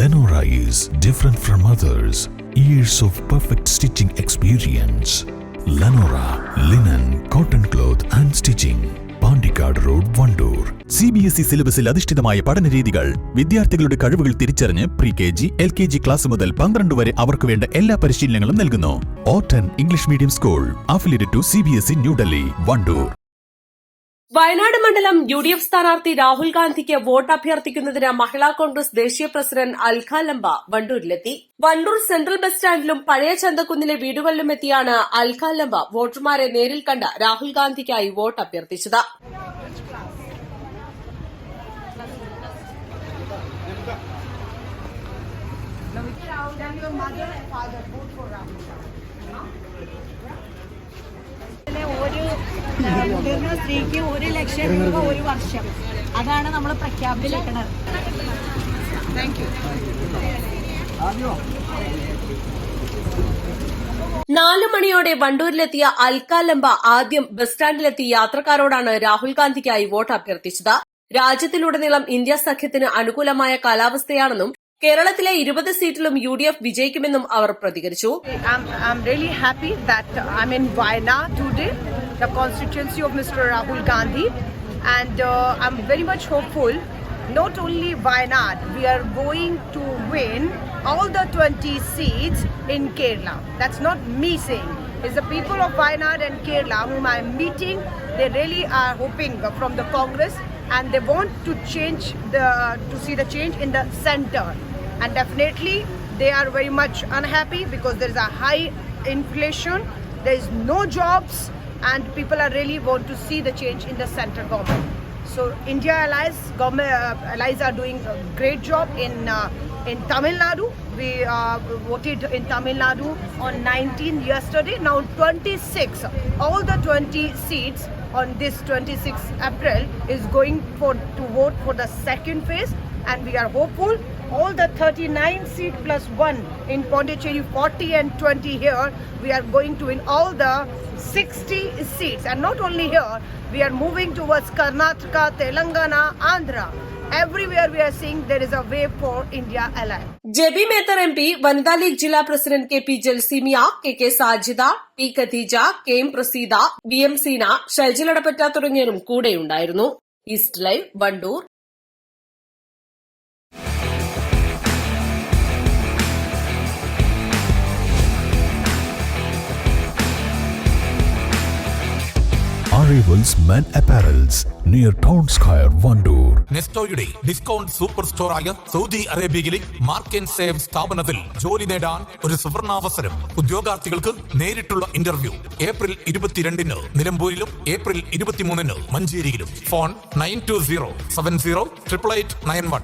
Lenora is different from others. Years of perfect stitching experience. Lenora linen, cotton cloth and stitching. Pandikkad road Wandoor C B S E സിലബസിൽ അധിഷ്ഠിതമായ പഠന രീതികൾ വിദ്യാർത്ഥികളുടെ കഴിവുകൾ തിരിച്ചറിഞ്ഞ് pre K G L K G class മുതൽ പന്ത്രണ്ട് വരെ അവർക്ക് വേണ്ട എല്ലാ പരിശീലനങ്ങളും നൽകുന്നു ഓട്ടൻ English medium school affiliate to C B S E New Delhi Wandoor Wayanad മണ്ഡലം യു ഡി എഫ് സ്ഥാനാർത്ഥി രാഹുൽ ഗാന്ധിക്ക് വോട്ട് അഭ്യർത്ഥിക്കുന്നതിന് മഹിളാ കോൺഗ്രസ് ദേശീയ പ്രസിഡന്റ് അൽഖാ ലംബ വണ്ടൂരിലെത്തി. വണ്ടൂർ സെൻട്രൽ ബസ് സ്റ്റാൻഡിലും പഴയ ചന്തക്കുന്നിലെ വീടുകളിലും എത്തിയാണ് അൽഖ ലംബ വോട്ടർമാരെ നേരിൽ കണ്ട് രാഹുൽ ഗാന്ധിക്കായി വോട്ട് അഭ്യർത്ഥിച്ചത് ഒരു ആ, മുതിർന്ന സ്ത്രീക്ക് ഒരു ലക്ഷം രൂപ ഒരു വർഷം. അതാണ് നമ്മൾ പ്രഖ്യാപിച്ചിരിക്കുന്നത് നാലു മണിയോടെ വണ്ടൂരിലെത്തിയ അൽക്ക ലംബ ആദ്യം ബസ് സ്റ്റാൻഡിലെത്തി യാത്രക്കാരോടാണ് രാഹുൽ ഗാന്ധിക്കായി വോട്ട് അഭ്യർത്ഥിച്ചത്. രാജ്യത്തിലുടനീളം ഇന്ത്യ സഖ്യത്തിന് അനുകൂലമായ കാലാവസ്ഥയാണെന്നും കേരളത്തിലെ ഇരുപത് സീറ്റിലും യു ഡി എഫ് വിജയിക്കുമെന്നും അവർ പ്രതികരിച്ചു the constituency of Mr. Rahul Gandhi, and uh, I'm very much hopeful. Not only Wayanad, we are going to win all the 20 seats in Kerala. That's not me saying. It's the people of Wayanad and Kerala whom I'm meeting. They really are hoping from the Congress, and they want to change the to see the change in the center and definitely they are very much unhappy because there is a high inflation. There is no jobs and people are really want to see the change in the central government. So india allies government uh, allies are doing a great job in uh, in tamil nadu. We uh, voted in tamil nadu on 19 yesterday. Now 26 all the 20 seats on this 26 april is going for to vote for the second phase and we are hopeful all the 39 seat plus one in Pondicherry 40 and 20 here we are going to win all the 60 seats and not only here we are moving towards Karnataka Telangana Andhra everywhere we are seeing there is a way for India ally JB Mather MP, P League league President KP K KK Sajida, P. K Sajida M. Khadeeja K M Praseetha V M Seena ഷൈജിലടപ്പറ്റ തുടങ്ങിയവരും കൂടെയുണ്ടായിരുന്നു Arrivals Men apparels near Town Square, Vandoor. നെസ്റ്റോയുടെ discount super സ്റ്റോറായ Saudi അറേബ്യയിലെ mark and save സ്ഥാപനത്തിൽ ജോലി നേടാൻ ഒരു സുവർണാവസരം. ഉദ്യോഗാർത്ഥികൾക്ക് നേരിട്ടുള്ള ഇന്റർവ്യൂ ഏപ്രിൽ ഇരുപത്തിരണ്ടിന് നിലമ്പൂരിലും ഏപ്രിൽ ഇരുപത്തിമൂന്നിന് മഞ്ചേരിയിലും. Phone nine two zero seven zero triple eight nine one.